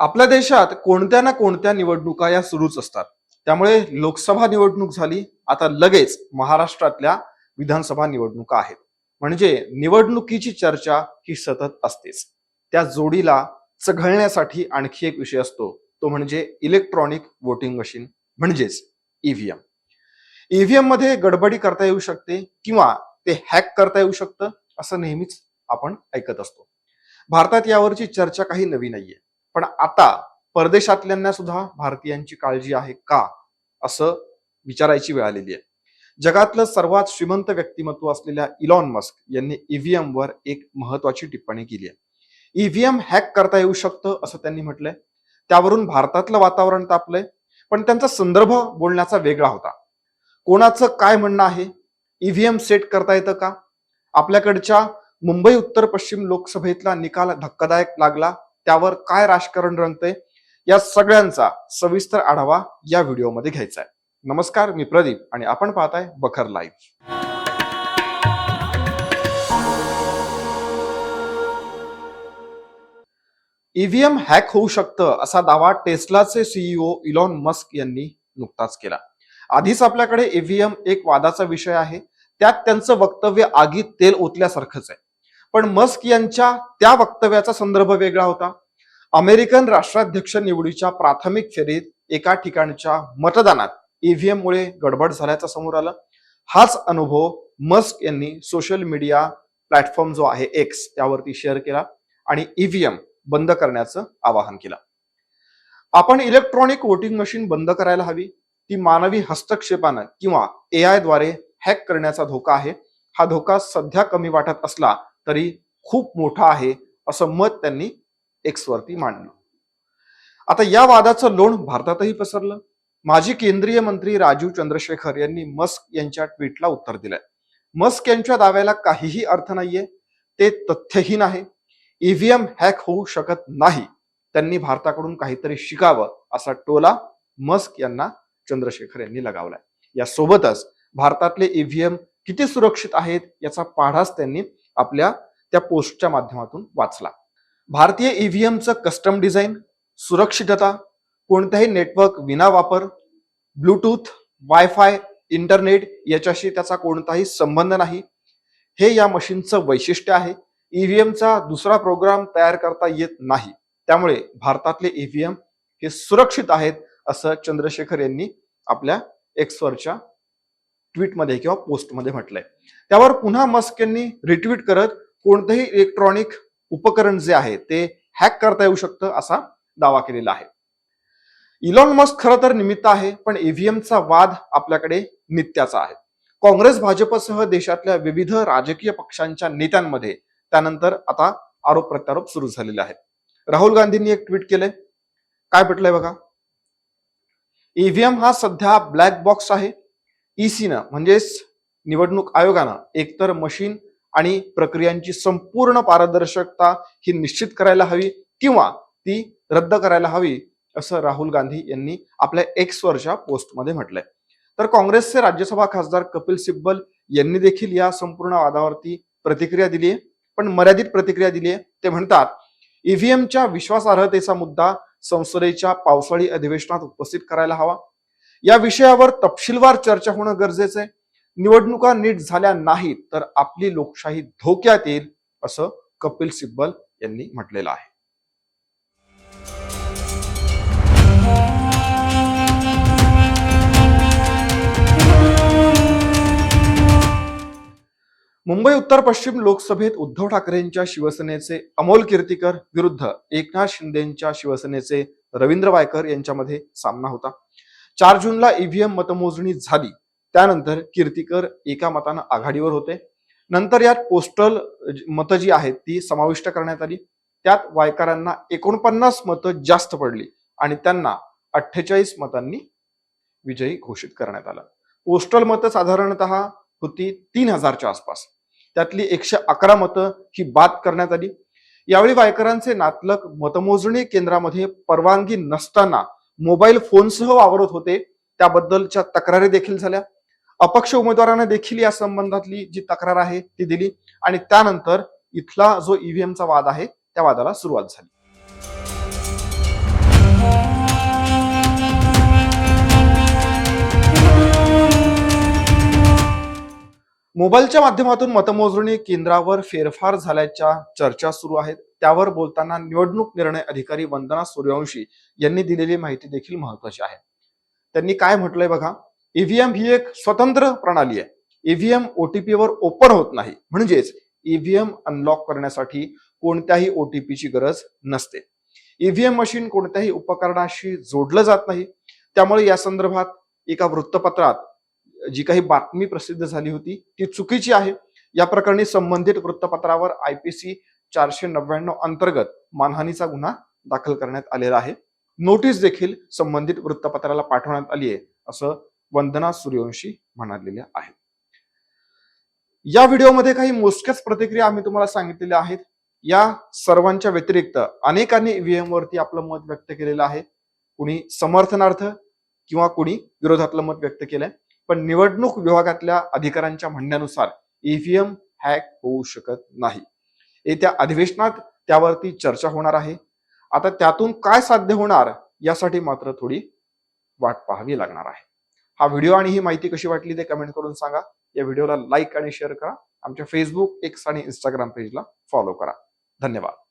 आपल्या देशात कोणत्या ना कोणत्या निवडणुका या सुरूच असतात. त्यामुळे लोकसभा निवडणूक झाली आता लगेच महाराष्ट्रातल्या विधानसभा निवडणुका आहेत. म्हणजे निवडणुकीची चर्चा ही सतत असतेच. त्या जोडीला चघळण्यासाठी आणखी एक विषय असतो तो म्हणजे इलेक्ट्रॉनिक वोटिंग मशीन म्हणजेच ईव्हीएम ईव्हीएममध्ये गडबडी करता येऊ शकते किंवा ते हॅक करता येऊ शकतं असं नेहमीच आपण ऐकत असतो. भारतात यावरची चर्चा काही नवी नाहीये. पण आता परदेशातल्यांना सुद्धा भारतीयांची काळजी आहे का असं विचारायची वेळ आलेली आहे. जगातलं सर्वात श्रीमंत व्यक्तिमत्व असलेल्या इलॉन मस्क यांनी ईव्हीएम वर एक महत्वाची टिप्पणी केली आहे. ईव्हीएम हॅक करता येऊ शकतं असं त्यांनी म्हटलंय. त्यावरून भारतातलं वातावरण तापलंय पण त्यांचा संदर्भ बोलण्याचा वेगळा होता. कोणाचं काय म्हणणं आहे? ईव्हीएम सेट करता येतं का? आपल्याकडच्या मुंबई उत्तर पश्चिम लोकसभेतला निकाल धक्कादायक लागला त्यावर काय राजकारण रंगतंय या सगळ्यांचा सविस्तर आढावा या व्हिडिओमध्ये घ्यायचा आहे नमस्कार मी प्रदीप आणि आपण पाहताय बखर लाईव्ह. ईव्हीएम हॅक होऊ शकतं असा दावा टेस्लाचे सीईओ इलॉन मस्क यांनी नुकताच केला. आधीच आपल्याकडे ईव्हीएम एक वादाचा विषय आहे त्यात त्यांचं वक्तव्य आगीत तेल ओतल्यासारखंच आहे. पण मस्क यांच्या त्या वक्तव्याचा संदर्भ वेगळा होता. अमेरिकन राष्ट्राध्यक्ष निवडीच्या प्राथमिक फेरीत एका ठिकाणच्या मतदानात ईव्हीएम मुळे गडबड झाल्याचं समोर आलं. हाच अनुभव मस्क यांनी सोशल मीडिया प्लॅटफॉर्म जो आहे एक्स त्यावरती शेअर केला आणि ईव्हीएम बंद करण्याचं आवाहन केलं. आपण इलेक्ट्रॉनिक वोटिंग मशीन बंद करायला हवी. ती मानवी हस्तक्षेपानं किंवा ए आयद्वारे हॅक करण्याचा धोका आहे. हा धोका सध्या कमी वाटत असला तरी खूप मोठा आहे असं मत त्यांनी एक्स वरती मांडलं. आता या वादाचं लोण भारतातही पसरलं. माजी केंद्रीय मंत्री राजीव चंद्रशेखर यांनी मस्क यांच्या ट्विटला उत्तर दिलंय. मस्क यांच्या दाव्याला काहीही अर्थ नाहीये ते तथ्यहीन आहे. ईव्हीएम हॅक होऊ शकत नाही त्यांनी भारताकडून काहीतरी शिकावं असा टोला मस्क यांना चंद्रशेखर यांनी लगावलाय. यासोबतच भारतातले ईव्हीएम किती सुरक्षित आहेत याचा पाढाच त्यांनी आपल्या त्या पोस्टच्या माध्यमातून वाचला. भारतीय ईव्हीएमचं कस्टम डिझाईन सुरक्षितता कोणत्याही नेटवर्क विना वापर ब्लूटूथ वायफाय इंटरनेट याच्याशी त्याचा कोणताही संबंध नाही. हे या मशीनचं वैशिष्ट्य आहे. ईव्हीएमचा दुसरा प्रोग्राम तयार करता येत नाही. त्यामुळे भारतातले ईव्हीएम हे सुरक्षित आहेत असं चंद्रशेखर यांनी आपल्या एक्सवरच्या ट्विटमध्ये किंवा पोस्टमध्ये म्हटलंय. त्यावर पुन्हा मस्क यांनी रिट्विट करत कोणतंही इलेक्ट्रॉनिक उपकरण जे आहे ते हॅक करता येऊ शकतं असा दावा केलेला आहे. इलॉन मस्क खरं तर निमित्त आहे पण ईव्हीएमचा वाद आपल्याकडे नित्याचा आहे. काँग्रेस भाजपसह देशातल्या विविध राजकीय पक्षांच्या नेत्यांमध्ये त्यानंतर आता आरोप प्रत्यारोप सुरू झालेले आहेत. राहुल गांधींनी एक ट्विट केलंय. काय म्हटलंय बघा. ईव्हीएम हा सध्या ब्लॅक बॉक्स आहे. ईसीनं म्हणजेच निवडणूक आयोगानं एकतर मशीन आणि प्रक्रियांची संपूर्ण पारदर्शकता ही निश्चित करायला हवी किंवा ती रद्द करायला हवी असं राहुल गांधी यांनी आपल्या एक्सवरच्या पोस्टमध्ये म्हटलंय. तर काँग्रेसचे राज्यसभा खासदार कपिल सिब्बल यांनी देखील या संपूर्ण वादावरती प्रतिक्रिया दिली आहे पण मर्यादित प्रतिक्रिया दिली आहे ते म्हणतात ईव्हीएमच्या विश्वासार्हतेचा मुद्दा संसदेच्या पावसाळी अधिवेशनात उपस्थित करायला हवा. या विषयावर तपशीलवार चर्चा होणं गरजेचं आहे. निवडणुका नीट झाल्या नाहीत तर आपली लोकशाही धोक्यात येईल असं कपिल सिब्बल यांनी म्हटलेलं आहे. मुंबई उत्तर पश्चिम लोकसभेत उद्धव ठाकरेंच्या शिवसेनेचे अमोल कीर्तीकर विरुद्ध एकनाथ शिंदेच्या शिवसेनेचे रवींद्र वायकर यांच्यामध्ये सामना होता. चार जूनला ईव्हीएम मतमोजणी झाली. त्यानंतर कीर्तीकर एका मतानं आघाडीवर होते. नंतर यात पोस्टल मतं जी आहेत ती समाविष्ट करण्यात आली. त्यात वायकरांना एकोणपन्नास मतं जास्त पडली आणि त्यांना अठ्ठेचाळीस मतांनी विजयी घोषित करण्यात आला. पोस्टल मतं साधारणतः होती तीन हजारच्या आसपास. त्यातली एकशे अकरा मतं ही बाद करण्यात आली. यावेळी वायकरांचे नातलक मतमोजणी केंद्रामध्ये परवानगी नसताना मोबाईल फोनसह वावरत होते. त्याबद्दलच्या तक्रारी देखील झाल्या. अपक्ष उमेदवाराने देखील या संबंधातली जी तक्रार आहे ती दिली आणि त्यानंतर इथला जो ईव्हीएमचा वाद आहे त्या वादाला सुरुवात झाली. मोबाईलच्या माध्यमातून मतमोजणी केंद्रावर फेरफार झाल्याच्या चर्चा सुरू आहेत. त्यावर बोलताना निवडणूक निर्णय अधिकारी वंदना सूर्यवंशी यांनी दिलेली माहिती देखील महत्वाची आहे. त्यांनी काय म्हटलंय बघा? ईव्हीएम ही एक स्वतंत्र प्रणाली आहे. ईव्हीएम ओटीपीवर ओपन होत नाही. म्हणजेच ईव्हीएम अनलॉक करण्यासाठी कोणत्याही ओटीपीची गरज नसते. ईव्हीएम मशीन कोणत्याही उपकरणाशी जोडलं जात नाही. त्यामुळे या संदर्भात एका वृत्तपत्रात जी काही बातमी प्रसिद्ध झाली होती ती चुकीची आहे. या प्रकरणी संबंधित वृत्तपत्रावर आयपीसी चारशे नव्याण्णव अंतर्गत मानहानीचा गुन्हा दाखल करण्यात आलेला आहे. नोटीस देखील संबंधित वृत्तपत्राला पाठवण्यात आली आहे असं वंदना सूर्यवंशी म्हणालेल्या आहेत. या व्हिडिओमध्ये काही मोजक्याच प्रतिक्रिया आम्ही तुम्हाला सांगितलेल्या आहेत. या सर्वांच्या व्यतिरिक्त अनेकांनी ईव्हीएम वरती आपलं मत व्यक्त केलेलं आहे. कुणी समर्थनार्थ किंवा कुणी विरोधातलं मत व्यक्त केलंय. पण निवडणूक विभागातल्या अधिकाऱ्यांच्या म्हणण्यानुसार ईव्हीएम हॅक होऊ शकत नाही. येत्या अधिवेशनात त्यावरती चर्चा होणार आहे. आता त्यातून काय साध्य होणार यासाठी मात्र थोडी वाट पाहावी लागणार आहे. हा व्हिडिओ आणि ही माहिती कशी वाटली ते कमेंट करून सांगा. या व्हिडिओला लाईक आणि शेअर करा. आमच्या फेसबुक एक्स आणि इंस्टाग्राम पेजला फॉलो करा. धन्यवाद.